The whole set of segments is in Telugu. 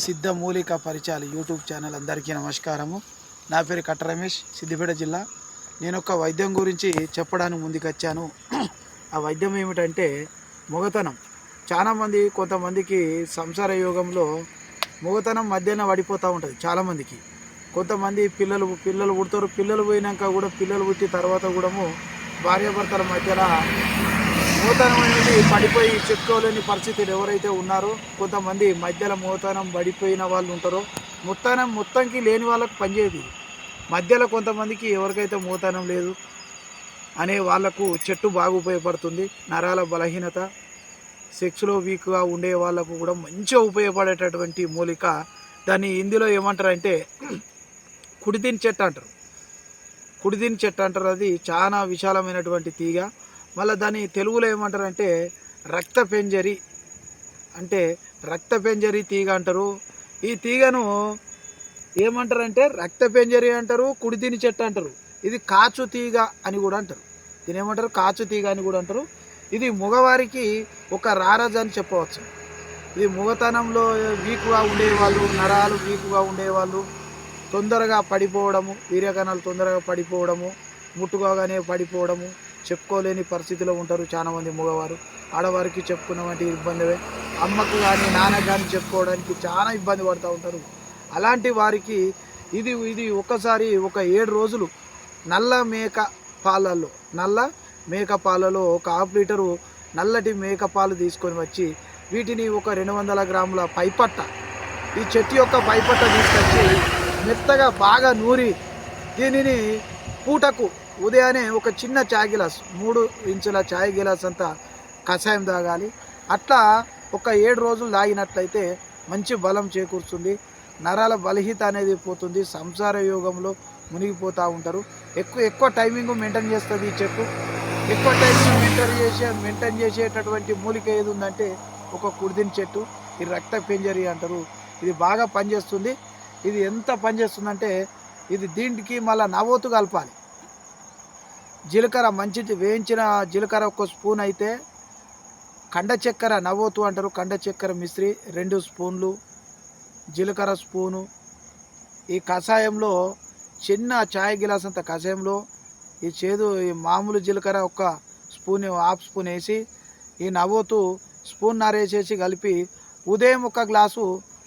సిద్ధ మూలిక పరిచయాలు యూట్యూబ్ ఛానల్ అందరికీ నమస్కారము. నా పేరు కట్ట రమేష్ సిద్దిపేట జిల్లా. నేను ఒక వైద్యం గురించి చెప్పడానికి ముందుకొచ్చాను. ఆ వైద్యం ఏమిటంటే మొగతనం. చాలామంది కొంతమందికి సంసార యోగంలో మొగతనం మధ్యాహ్నం పడిపోతూ ఉంటుంది చాలామందికి. కొంతమంది పిల్లలు పిల్లలు పుడతారు పిల్లలు పోయినాక కూడా పిల్లలు పుట్టిన తర్వాత కూడా భార్యాభర్తల మధ్యలో మూతనం అనేది పడిపోయి చెప్పుకోలేని పరిస్థితులు ఎవరైతే ఉన్నారో కొంతమంది మధ్యలో మూతనం పడిపోయిన వాళ్ళు ఉంటారో మొత్తానం మొత్తంకి లేని వాళ్ళకి పనిచేయదు. మధ్యలో కొంతమందికి ఎవరికైతే మూతనం లేదు అనే వాళ్ళకు చెట్టు బాగా ఉపయోగపడుతుంది. నరాల బలహీనత సెక్స్లో వీక్గా ఉండే వాళ్ళకు కూడా మంచిగా ఉపయోగపడేటటువంటి మూలిక. దాన్ని హిందీలో ఏమంటారంటే కుడిదిని చెట్టు అంటారు. కుడిదిని చెట్టు అంటారు. అది చాలా విశాలమైనటువంటి తీగ. మళ్ళీ దాన్ని తెలుగులో ఏమంటారంటే రక్త పెంజరి అంటే రక్త పెంజరి తీగ అంటారు. ఈ తీగను ఏమంటారంటే రక్త పెంజరి అంటారు కుడితిని చెట్టు అంటారు. ఇది కాచు తీగ అని కూడా అంటారు. దీని ఏమంటారు? కాచు తీగ అని కూడా అంటారు. ఇది మగవారికి ఒక రారాజు అని చెప్పవచ్చు. ఇది మగతనంలో వీక్గా ఉండేవాళ్ళు నరాలు వీక్గా ఉండేవాళ్ళు. తొందరగా పడిపోవడము వీర్యకణాలు తొందరగా పడిపోవడము ముట్టుకోగానే పడిపోవడము. చెప్పుకోలేని పరిస్థితిలో ఉంటారు చాలామంది మగవారు. ఆడవారికి చెప్పుకున్నటువంటి ఇబ్బందివే. అమ్మకు కానీ నాన్న కానీ చెప్పుకోవడానికి చాలా ఇబ్బంది పడుతూ ఉంటారు. అలాంటి వారికి ఇది ఇది ఒకసారి ఒక ఏడు రోజులు నల్ల మేక పాలల్లో నల్ల మేక పాలలో ఒక హాఫ్ లీటరు నల్లటి మేక పాలు తీసుకొని వచ్చి వీటిని ఒక రెండు వందల గ్రాముల పైపట్ట ఈ చెట్టు యొక్క పైపట్ట తీసుకొచ్చి మెత్తగా బాగా నూరి దీనిని పూటకు ఉదయాన్నే ఒక చిన్న చాయ్ గిలాస్ మూడు ఇంచుల చాయ్ గిలాస్ అంతా కషాయం తాగాలి. అట్లా ఒక ఏడు రోజులు తాగినట్లయితే మంచి బలం చేకూరుస్తుంది నరాల బలహీత అనేది పోతుంది. సంసార యోగంలో మునిగిపోతూ ఉంటారు. ఎక్కువ ఎక్కువ టైమింగ్ మెయింటైన్ చేస్తుంది ఈ చెట్టు ఎక్కువ టైమింగ్ మెయింటైన్ చేసే మెయింటైన్ చేసేటటువంటి మూలిక ఏది ఉందంటే ఒక కుడిదిన చెట్టు. ఇది రక్త పెంజరి అంటారు. ఇది బాగా పనిచేస్తుంది. ఇది ఎంత పనిచేస్తుందంటే ఇది దీనికి మళ్ళీ నవోతు కలపాలి. జీలకర్ర మంచిది వేయించిన జీలకర్ర ఒక స్పూన్ అయితే కండ చక్కెర నవ్వోతు అంటారు. కండ చక్కెర మిశ్రి రెండు స్పూన్లు జీలకర్ర స్పూను. ఈ కషాయంలో చిన్న చాయ్ గిలాస్ అంత కషాయంలో ఈ చేదు ఈ మామూలు జీలకర్ర ఒక స్పూన్ హాఫ్ స్పూన్ వేసి ఈ నవ్వోతు స్పూన్ నరేసేసి కలిపి ఉదయం ఒక గ్లాసు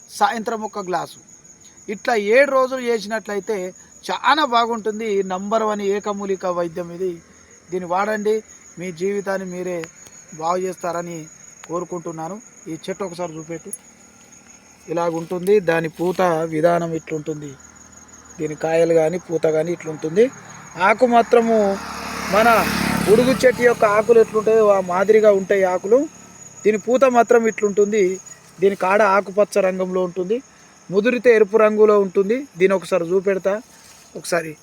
సాయంత్రం ఒక గ్లాసు. ఇట్లా ఏడు రోజులు చేసినట్లయితే చాలా బాగుంటుంది. నంబర్ వన్ ఏకమూలిక వైద్యం ఇది. దీన్ని వాడండి. మీ జీవితాన్ని మీరే బాగు చేస్తారని కోరుకుంటున్నాను. ఈ చెట్టు ఒకసారి చూపెట్టు. ఇలాగుంటుంది. దాని పూత విధానం ఇట్లుంటుంది. దీని కాయలు కానీ పూత కానీ ఇట్లుంటుంది. ఆకు మాత్రము మన ఉడుగు చెట్టు యొక్క ఆకులు ఎట్లుంటాయో ఆ మాదిరిగా ఉంటాయి ఆకులు. దీని పూత మాత్రం ఇట్లుంటుంది. దీని కాడ ఆకుపచ్చ రంగంలో ఉంటుంది. ముదిరితే ఎరుపు రంగులో ఉంటుంది. దీని ఒకసారి చూపెడతా. ఒకసారి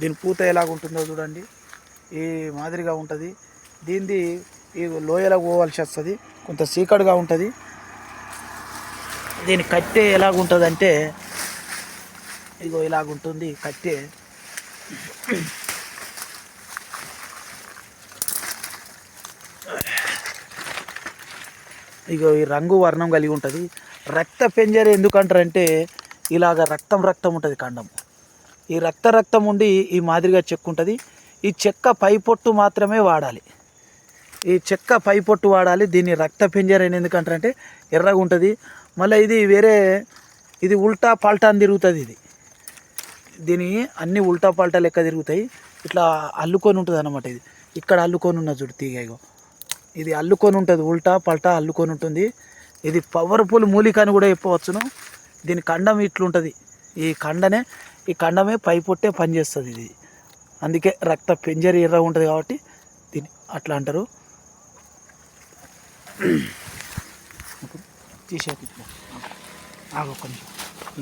దీని పూత ఎలాగుంటుందో చూడండి. ఈ మాదిరిగా ఉంటుంది. దీనిది ఈ లోయలకు పోవాల్సి వస్తుంది. కొంత సీకడుగా ఉంటుంది. దీని కట్టె ఎలాగుంటుంది అంటే ఇగో ఇలాగుంటుంది కట్టె. ఇగో ఈ రంగు వర్ణం కలిగి ఉంటుంది. రక్త పెంజర ఎందుకంటారంటే ఇలాగ రక్తం రక్తం ఉంటుంది కాండం. ఈ రక్త రక్తం ఉండి ఈ మాదిరిగా చెక్క ఉంటుంది. ఈ చెక్క పై పొట్టు మాత్రమే వాడాలి. ఈ చెక్క పై పొట్టు వాడాలి. దీన్ని రక్త పెంజర అని ఎందుకంటారంటే ఎర్రగా ఉంటుంది. మళ్ళీ ఇది వేరే ఇది ఉల్టా పల్టా అని తిరుగుతుంది ఇది. దీని అన్ని ఉల్టా పాల్టా లెక్క తిరుగుతాయి. ఇట్లా అల్లుకొని ఉంటుంది అనమాట ఇది. ఇక్కడ అల్లుకొని ఉన్న చూడు తీగ ఇది అల్లుకొని ఉంటుంది. ఉల్టా పల్టా అల్లుకొని ఉంటుంది. ఇది పవర్ఫుల్ మూలిక అని కూడా చెప్పవచ్చును. దీని కండం ఇట్లుంటుంది. ఈ కండనే ఈ కండమే పై పొట్టే పనిచేస్తుంది ఇది. అందుకే రక్త పెంజరి ఎర్ర ఉంటుంది కాబట్టి దీన్ని అట్లా అంటారు. తీసేది నిమిషం.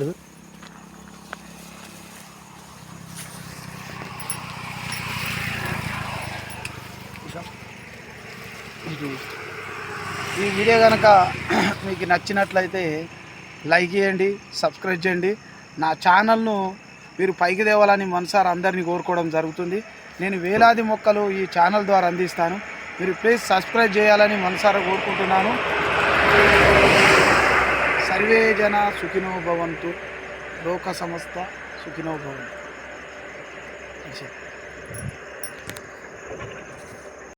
లేదు. ఇది ఈ వీడియో కనుక మీకు నచ్చినట్లయితే లైక్ చేయండి సబ్స్క్రైబ్ చేయండి. నా ఛానల్ను మీరు పైకి తేవాలని మనసారి అందరినీ కోరుకోవడం జరుగుతుంది. నేను వేలాది మొక్కలు ఈ ఛానల్ ద్వారా అందిస్తాను. మీరు ప్లీజ్ సబ్స్క్రైబ్ చేయాలని మనసారా కోరుకుంటున్నాను. సర్వే జన సుఖినో భవంతు. లోక సంస్థ సుఖినో భవంతు.